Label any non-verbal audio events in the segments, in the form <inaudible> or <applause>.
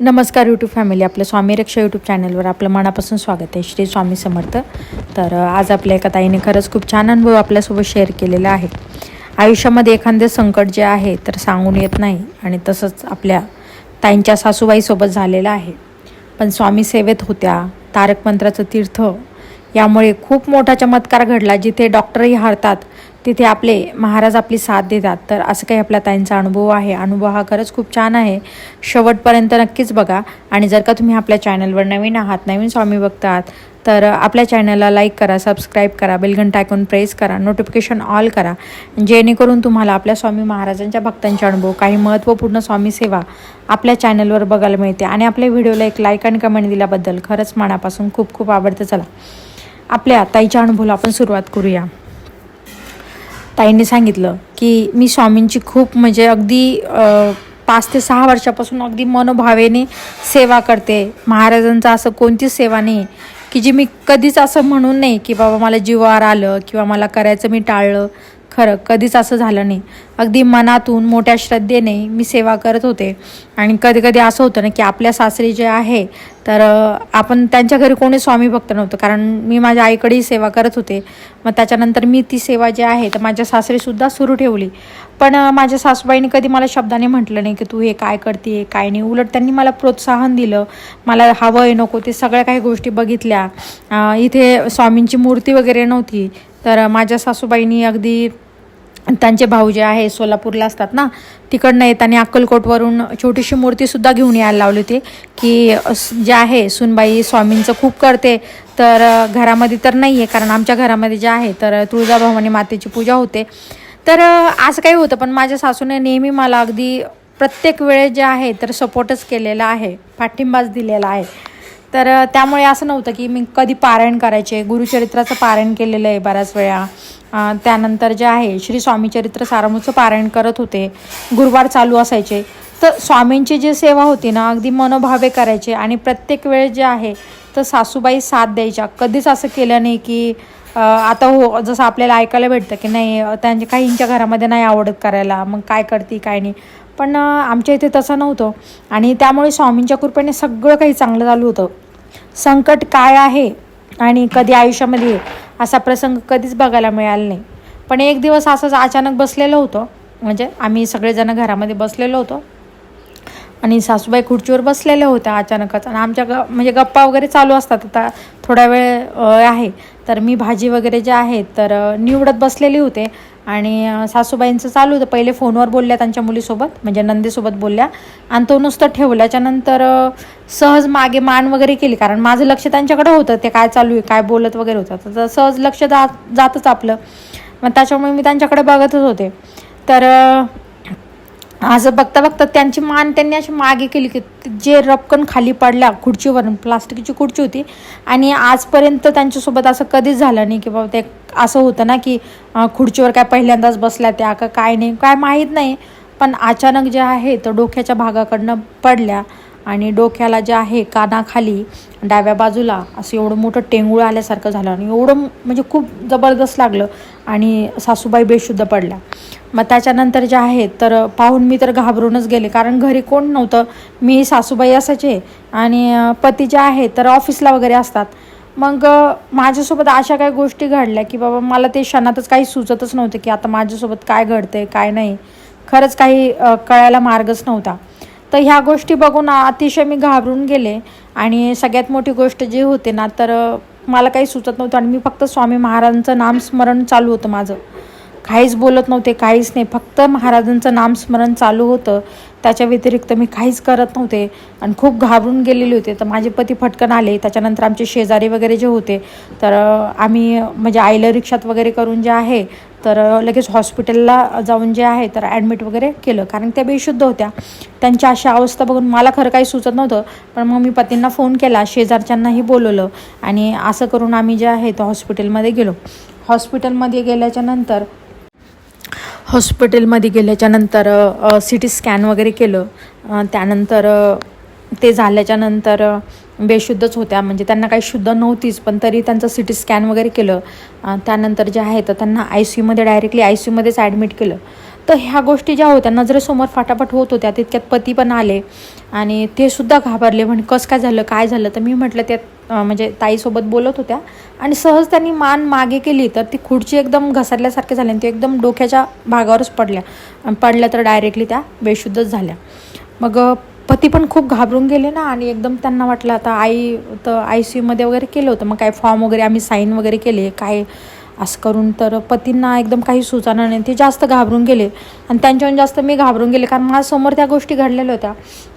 नमस्कार YouTube family आपलं स्वामी रक्षा YouTube चॅनलवर आपलं मनापासून स्वागत आहे. श्री स्वामी समर्थ. तर आज आपल्या एका ताईने खरंच खूप छान अनुभव आपल्यासोबत शेअर केलेला आहे. आयुष्यामध्ये एखादे संकट जे आहे तर सांगून येत नाही आणि तसंच आपल्या ताईंच्या सासूबाईसोबत झालेलं आहे. पण स्वामी सेवेत होत्या तारक मंत्राचं तीर्थ यामुळे खूप मोठा चमत्कार घडला जिथे डॉक्टरही हारतात तिथे आपले महाराज आपली साथ देतात. तर असं काही आपल्या ताईंचा अनुभव आहे. अनुभव हा खरंच खूप छान आहे. शेवटपर्यंत नक्कीच बघा. आणि जर का तुम्ही आपल्या चॅनलवर नवीन आहात नवीन स्वामी बघतात तर आपल्या चॅनलला लाईक करा सबस्क्राईब करा बेलघंटा ऐकून प्रेस करा नोटिफिकेशन ऑल करा. जेणेकरून तुम्हाला आपल्या स्वामी महाराजांच्या भक्तांचे अनुभव काही महत्त्वपूर्ण स्वामी सेवा आपल्या चॅनलवर बघायला मिळते. आणि आपल्या व्हिडिओला एक लाईक आणि कमेंट दिल्याबद्दल खरंच मनापासून खूप खूप आवडतं. चला. आपल्या ताईच्या अनुभवाला आपण सुरुवात करूया. ताईने सांगितलं की मी स्वामींची खूप म्हणजे अगदी पाच ते सहा वर्षापासून अगदी मनोभावेने सेवा करते. महाराजांचं असं कोणतीच सेवा नाही की जी मी कधीच असं म्हणून नाही की बाबा मला जीवावर आलं किंवा मला करायचं मी टाळलं. खरं कधीच असं झालं नाही. अगदी मनातून मोठ्या श्रद्धेने मी सेवा करत होते. आणि कधी कधी असं होतं ना की आपल्या सासरी जे आहे तर आपण त्यांच्या घरी कोणी स्वामी भक्त नव्हतं. कारण मी माझ्या आईकडेही सेवा करत होते. मग त्याच्यानंतर मी ती सेवा जी आहे तर माझ्या सासरीसुद्धा सुरू ठेवली. पण माझ्या सासूबाईने कधी मला शब्दाने म्हटलं नाही की तू हे काय करते काय नाही. उलट त्यांनी मला प्रोत्साहन दिलं. मला हवं आहे नको ते सगळ्या काही गोष्टी बघितल्या. इथे स्वामींची मूर्ती वगैरे नव्हती. तर माझ्या सासूबाईंनी अगदी त्यांचे भाऊ जे आहे सोलापूरला असतात ना तिकडनं येताना अक्कलकोटवरून छोटीशी मूर्तीसुद्धा घेऊन यायला लावली होती की जे आहे सुनबाई स्वामींचं खूप करते तर घरामध्ये तर नाही आहे कारण आमच्या घरामध्ये जे आहे तर तुळजाभवानी मातेची पूजा होते. तर असं काही होतं पण माझ्या सासूने नेहमी मला अगदी प्रत्येक वेळेस जे आहे तर सपोर्टच केलेला आहे पाठिंबाच दिलेला आहे. तर त्यामुळे असं नव्हतं की मी कधी पारायण करायचे. गुरुचरित्राचं पारायण केलेलं आहे बऱ्याच वेळा. त्यानंतर जे आहे श्री स्वामीचरित्र सारामूचं पारायण करत होते. गुरुवार चालू असायचे. तर स्वामींची जी सेवा होती ना अगदी मनोभावे करायचे. आणि प्रत्येक वेळ जे आहे तर सासूबाई साथ द्यायच्या. कधीच असं केलं नाही की आता हो जसं आपल्याला ऐकायला भेटतं की नाही त्यांच्या काहींच्या घरामध्ये नाही आवडत करायला. मग काय करते काय नाही. पण आमच्या इथे तसं नव्हतं. आणि त्यामुळे स्वामींच्या कृपेने सगळं काही चांगलं चालू होतं. संकट काय आहे आणि कधी आयुष्यामध्ये असा प्रसंग कधीच बघायला मिळाला नाही. पण एक दिवस असंच अचानक बसलेलं होतं. म्हणजे आम्ही सगळेजण घरामध्ये बसलेलो होतो. आणि सासूबाई खुर्चीवर बसलेल्या होत्या अचानकच. आणि आमच्या ग म्हणजे गप्पा वगैरे चालू असतात. आता थोडा वेळ आहे. तर मी भाजी वगैरे जे आहे तर निवडत बसलेली होते. आणि सासूबाईंचं चालू होतं. पहिले फोनवर बोलल्या त्यांच्या मुलीसोबत म्हणजे नंदेसोबत बोलल्या. आणि तो नुसतं ठेवल्याच्या नंतर सहज मागे मान वगैरे केली. कारण माझं लक्ष त्यांच्याकडे होतं. ते काय चालू आहे काय बोलत वगैरे होतं. तर सहज लक्ष जात जातच आपलं. मग त्याच्यामुळे मी त्यांच्याकडे बघतच होते. तर असं बघता बघता त्यांची मान त्यांनी अशी मागे केली की जे रपकन खाली पडल्या खुर्चीवरून प्लास्टिकची खुर्ची होती. आणि आजपर्यंत त्यांच्यासोबत असं कधीच झालं नाही की बाबा ते असं होतं ना की खुर्चीवर काय पहिल्यांदाच बसल्या त्या का काय नाही काय माहीत नाही. पण अचानक जे आहे तर डोक्याच्या भागाकडनं पडल्या आणि डोक्याला जे आहे कानाखाली डाव्या बाजूला असं एवढं मोठं टेंगूळ आल्यासारखं झालं आणि एवढं म्हणजे खूप जबरदस्त लागलं आणि सासूबाई बेशुद्ध पडल्या. मग त्याच्यानंतर जे आहेत तर पाहून मी तर घाबरूनच गेले. कारण घरी कोण नव्हतं. मी सासूबाई असायचे आणि पती जे आहे तर ऑफिसला वगैरे असतात. मग माझ्यासोबत अशा काही गोष्टी घडल्या की बाबा मला ते क्षणातच काही सुचतच नव्हतं की आता माझ्यासोबत काय घडतंय काय नाही. खरंच काही कळायला मार्गच नव्हता. तर ह्या गोष्टी बघून अतिशय मी घाबरून गेले आणि सगळ्यात मोठी गोष्ट जी होते ना तर मला काही सुचत नव्हतं आणि मी फक्त स्वामी महाराजांचं नामस्मरण चालू होतं माझं. काहीच बोलत नव्हते काहीच नाही. फक्त महाराजांचं नामस्मरण चालू होतं. त्याच्या व्यतिरिक्त मी काहीच करत नव्हते आणि खूप घाबरून गेलेले होते. तर माझे पती फटकन आले. त्याच्यानंतर आमचे शेजारी वगैरे जे होते तर आम्ही म्हणजे आईला रिक्षात वगैरे करून जे आहे तर लगेच हॉस्पिटलला जाऊन जे आहे तर ॲडमिट वगैरे केलं. कारण त्या बेशुद्ध होत्या. त्यांच्या अशा अवस्था बघून मला खरं काही सुचत नव्हतं. पण मग मी पतींना फोन केला शेजारच्यांनाही बोलवलं आणि असं करून आम्ही जे आहे तर हॉस्पिटलमध्ये गेलो. हॉस्पिटलमध्ये गेल्याच्यानंतर हॉस्पिटलमध्ये गेल्याच्यानंतर सी टी स्कॅन वगैरे केलं. त्यानंतर ते झाल्याच्यानंतर बेशुद्धच होत्या. म्हणजे त्यांना काही शुद्ध नव्हतीच पण तरी त्यांचं सी टी स्कॅन वगैरे केलं. त्यानंतर जे आहे तर त्यांना आय सी यूमध्ये डायरेक्टली आय सी यूमध्येच ॲडमिट केलं. तर ह्या गोष्टी ज्या होत्या नजरेसमोर फाटाफट होत होत्या. तितक्यात पती पण आले आणि ते सुद्धा घाबरले. म्हणजे कसं काय झालं? काय झालं? तर मी म्हटलं त्यात म्हणजे ताईसोबत बोलत होत्या. आणि सहज त्यांनी मान मागे केली तर ती खुर्ची एकदम घसरल्यासारखे झाली आणि ते एकदम डोक्याच्या भागावरच पडल्या. पडल्या तर डायरेक्टली त्या बेशुद्धच झाल्या. मग पती पण खूप घाबरून गेले ना आणि एकदम त्यांना वाटलं आता आई तर आय सी यूमध्ये वगैरे केलं होतं. मग काय फॉर्म वगैरे आम्ही साईन वगैरे केले काय असं करून तर पतींना एकदम काही सुचाना नाही. ते जास्त घाबरून गेले. आणि त्यांच्याहून जास्त मी घाबरून गेले. कारण माझ्यासमोर त्या गोष्टी घडलेल्या होत्या.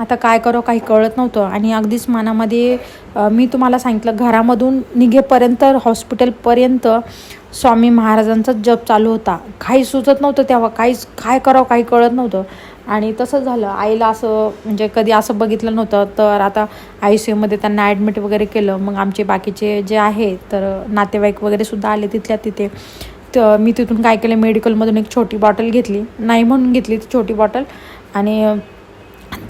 आता काय करो काही कळत नव्हतं. आणि अगदीच मनामध्ये मी तुम्हाला सांगितलं घरामधून निघेपर्यंत हॉस्पिटलपर्यंत स्वामी महाराजांचा जप चालू होता. काही सुचत नव्हतं तेव्हा. काहीच काय करावं काही कळत नव्हतं. आणि तसं झालं. आईला असं म्हणजे कधी असं बघितलं नव्हतं तर आता आय सी यूमध्ये त्यांना ॲडमिट वगैरे केलं. मग आमचे बाकीचे जे आहे तर नातेवाईक वगैरे सुद्धा आले तिथल्या तिथे. तर मी तिथून काय केलं मेडिकलमधून एक छोटी बॉटल घेतली. नाही म्हणून घेतली ती छोटी बॉटल आणि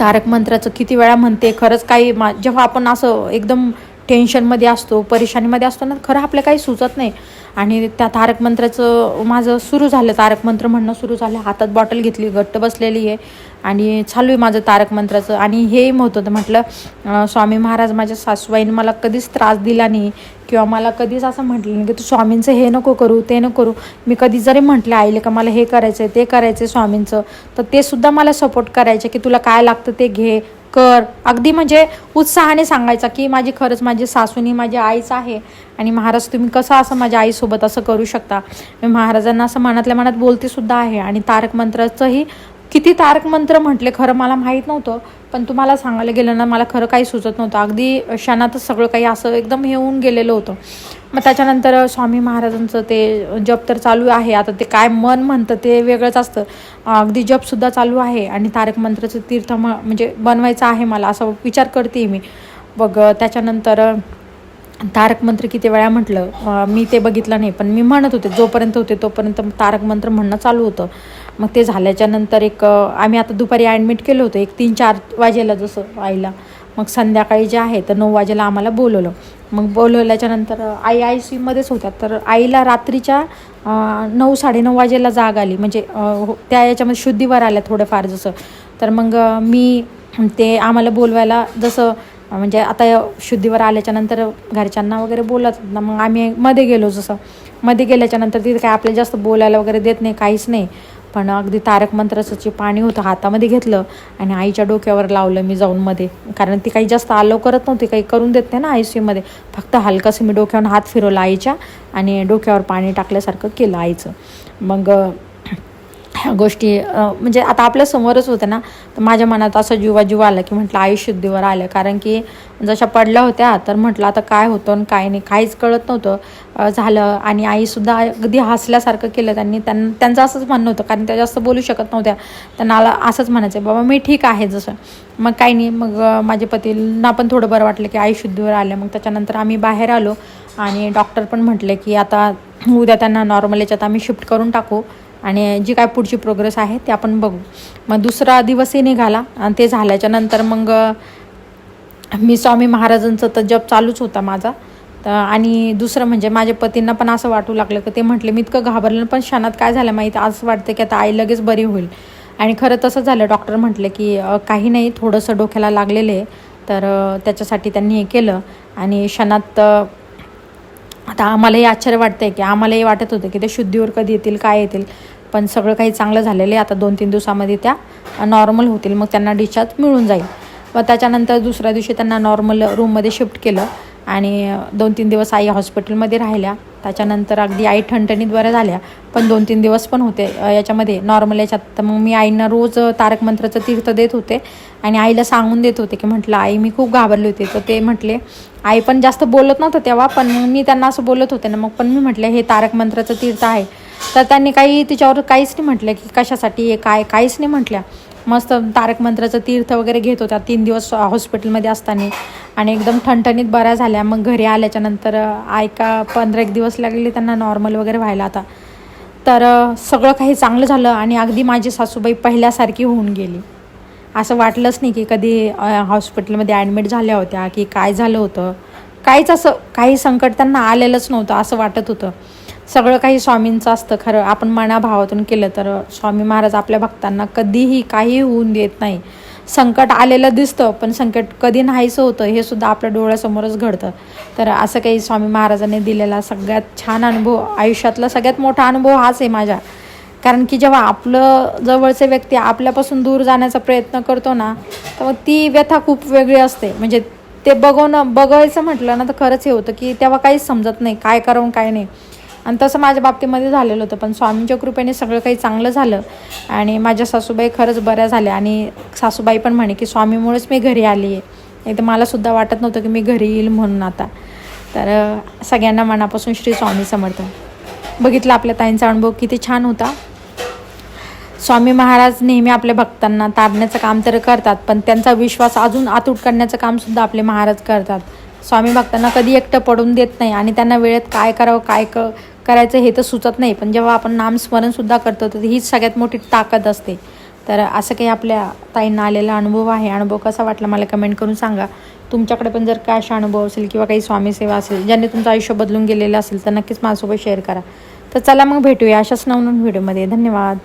तारक मंत्राचं किती वेळा म्हणते खरंच काही मा जेव्हा आपण असं एकदम टेन्शनमध्ये असतो परेशानीमध्ये असतो ना खरं आपलं काही सुचत नाही. आणि त्या तारक मंत्राचं माझं सुरू झालं तारक मंत्र म्हणणं सुरू झालं हातात बॉटल घेतली घट्ट बसलेली आहे. आणि चालू आहे माझं तारक मंत्राचं. आणि हे होतं तर म्हटलं स्वामी महाराज माझ्या सासूबाईने मला कधीच त्रास दिला नाही. किंवा मला कधीच असं म्हटलं नाही की तू स्वामींचं हे नको करू ते नको करू. मी कधी जरी म्हटलं आईले का मला हे करायचं आहे ते करायचं आहे स्वामींचं तर ते सुद्धा मला सपोर्ट करायचे की तुला काय लागतं ते घे कर. अगदी म्हणजे उत्साहाने सांगायचा की माझी खरंच माझी सासूनी माझी आईच आहे. आणि महाराज तुम्ही कसं असं माझ्या आईसोबत असं करू शकता? मी महाराजांना असं मनातल्या मनात बोलते सुद्धा आहे. आणि तारक मंत्राचंही किती तारक मंत्र म्हटले खरं मला माहीत नव्हतं पण तुम्हाला सांगायला गेलं ना मला खरं काही सुचत नव्हतं. अगदी क्षणातच सगळं काही असं एकदम हे होऊन गेलेलं होतं. मग त्याच्यानंतर स्वामी महाराजांचं ते जप तर चालू आहे आता ते काय मन म्हणतं ते वेगळंच असतं. अगदी जपसुद्धा चालू आहे आणि तारक मंत्राचं तीर्थ म म्हणजे बनवायचं आहे मला असं विचार करते मी. बघ त्याच्यानंतर तारक मंत्र किती वेळा म्हटलं मी ते बघितलं नाही पण मी म्हणत होते जोपर्यंत होते तोपर्यंत तारक मंत्र म्हणणं चालू होतं. मग ते झाल्याच्यानंतर एक आम्ही आता दुपारी ॲडमिट केलं होतं एक तीन चार वाजेला जसं आईला. मग संध्याकाळी जे आहे तर नऊ वाजेला आम्हाला बोलवलं. मग बोलवल्याच्या नंतर आई आय सी यूमध्येच होत्या. तर आईला रात्रीच्या नऊ साडेनऊ वाजेला जाग आली. म्हणजे हो- त्या याच्यामध्ये शुद्धीवर आल्या थोडंफार जसं. तर मग मी ते आम्हाला बोलवायला जसं म्हणजे आता शुद्धीवर आल्याच्यानंतर घरच्यांना वगैरे बोलत ना मग आम्ही मध्ये गेलो जसं. मध्ये गेल्याच्यानंतर तिथे काय आपल्याला जास्त बोलायला वगैरे देत नाही काहीच नाही. पण अगदी तारक मंत्राचं जे पाणी होतं हातामध्ये घेतलं आणि आईच्या डोक्यावर लावलं मी जाऊन मध्ये. कारण ती काही जास्त आलो करत नव्हती काही करून देत नाही ना आय सी यूमध्ये फक्त हलकंसं मी डोक्यावर हात फिरवला आईच्या आणि डोक्यावर पाणी टाकल्यासारखं केलं आईचं. मग ह्या <coughs> गोष्टी म्हणजे आता आपल्या समोरच होत्या ना तर माझ्या मनात असं जीवा जीव आला की म्हटलं आई शुद्धीवर आलं. कारण की जशा पडल्या होत्या तर म्हटलं आता काय होतं आणि काय नाही काहीच कळत नव्हतं झालं. आणि आईसुद्धा अगदी हसल्यासारखं केलं त्यांनी. त्यां त्यांचं असंच म्हणणं होतं कारण त्या जास्त बोलू शकत नव्हत्या. त्यांना असंच म्हणायचं बाबा मी ठीक आहे जसं. मग काही नाही मग माझे माझ्या पतींना पण थोडं बरं वाटलं की आई शुद्धीवर आलं. मग त्याच्यानंतर आम्ही बाहेर आलो आणि डॉक्टर पण म्हटले की आता उद्या त्यांना नॉर्मल याच्यात आम्ही शिफ्ट करून टाकू. आणि जी काय पुढची प्रोग्रेस आहे ते आपण बघू. मग दुसरा दिवसही निघाला आणि ते झाल्याच्यानंतर मग मी स्वामी महाराजांचं तर जप चालूच होता माझा. तर आणि दुसरं म्हणजे माझ्या पतींना पण असं वाटू लागलं की ते म्हटले मी इतकं घाबरलं पण क्षणात काय झालं माहिती? असं वाटतं की आता आई लगेच बरी होईल. आणि खरं तसं झालं. डॉक्टर म्हटले की काही नाही थोडंसं डोक्याला लागलेलं आहे. तर त्याच्यासाठी त्यांनी हे केलं. आणि क्षणात आता आम्हालाही आश्चर्य वाटतंय की आम्हालाही वाटत होतं की ते शुद्धीवर कधी येतील काय येतील. पण सगळं काही चांगलं झालेलं आहे. आता दोन तीन दिवसामध्ये त्या नॉर्मल होतील. मग त्यांना डिस्चार्ज मिळून जाईल. व त्याच्यानंतर दुसऱ्या दिवशी त्यांना नॉर्मल रूममध्ये शिफ्ट केलं. आणि दोन तीन दिवस आई हॉस्पिटलमध्ये राहिल्या. त्याच्यानंतर अगदी आई ठणठणीत बऱ्या झाल्या. पण दोन तीन दिवस पण होते याच्यामध्ये नॉर्मल याच्यात. तर मग मी आईंना रोज तारक मंत्राचं तीर्थ देत होते. आणि आईला सांगून देत होते की म्हटलं आई मी खूप घाबरले होते. तर ते म्हटले आई पण जास्त बोलत नव्हतं तेव्हा पण मी त्यांना असं बोलत होते ना मग पण मी म्हटलं हे तारक मंत्राचं तीर्थ आहे. तर त्यांनी काही तिच्यावर काहीच नाही म्हटलं की कशासाठी हे काय काहीच नाही म्हटल्या. मस्त तारक मंत्राचं तीर्थ वगैरे घेत होत्या. तीन दिवस हॉस्पिटलमध्ये असताना. आणि एकदम ठणठणीत बऱ्या झाल्या. मग घरी आल्याच्यानंतर ऐका पंधरा एक दिवस लागले त्यांना नॉर्मल वगैरे व्हायला आता. तर सगळं काही चांगलं झालं आणि अगदी माझी सासूबाई पहिल्यासारखी होऊन गेली. असं वाटलंच नाही की कधी हॉस्पिटलमध्ये ॲडमिट झाल्या होत्या की काय झालं होतं. काहीच असं काही संकट त्यांना आलेलंच नव्हतं असं वाटत होतं. सगळं काही स्वामींचं असतं खरं. आपण मनाभावातून केलं तर स्वामी महाराज आपल्या भक्तांना कधीही काही होऊन देत नाही. संकट आलेलं दिसतं पण संकट कधी नाहीसं होतं हे सुद्धा आपल्या डोळ्यासमोरच घडतं. तर असं काही स्वामी महाराजांनी दिलेला सगळ्यात छान अनुभव आयुष्यातला सगळ्यात मोठा अनुभव हाच आहे माझ्या. कारण की जेव्हा आपलं जवळचे व्यक्ती आपल्यापासून दूर जाण्याचा प्रयत्न करतो ना तर ती व्यथा खूप वेगळी असते. म्हणजे ते बघवणं बघायचं म्हटलं ना तर खरंच हे होतं की तेव्हा काहीच समजत नाही काय करावं काय नाही. आणि तसं माझ्या बाबतीमध्ये झालेलं होतं. पण स्वामींच्या कृपेने सगळं काही चांगलं झालं. आणि माझ्या सासूबाई खरंच बऱ्या झाल्या. आणि सासूबाई पण म्हणे की स्वामीमुळेच मी घरी आली आहे. एकदम मलासुद्धा वाटत नव्हतं की मी घरी येईल म्हणून आता. तर सगळ्यांना मनापासून श्री स्वामी समर्थ. बघितलं आपल्या ताईंचा अनुभव किती छान होता. स्वामी महाराज नेहमी आपल्या भक्तांना तारण्याचं काम तर करतात पण त्यांचा विश्वास अजून आतूट करण्याचं कामसुद्धा आपले महाराज करतात. स्वामी भक्तांना कधी एकटं पडून देत नाही आणि त्यांना वेळेत काय करावं काय क करायचं हे तर सुचत नाही. पण जेव्हा आपण नामस्मरणसुद्धा करतो तर हीच सगळ्यात मोठी ताकद असते. तर असं काही आपल्या ताईंना आलेला अनुभव आहे. अनुभव कसा वाटला मला कमेंट करून सांगा. तुमच्याकडे पण जर काय असा अनुभव असेल किंवा काही स्वामीसेवा असेल ज्यांनी तुमचं आयुष्य बदलून गेलेलं असेल तर नक्कीच माझ्यासोबत शेअर करा. तर चला मग भेटूया अशाच नवनवीन व्हिडिओमध्ये धन्यवाद.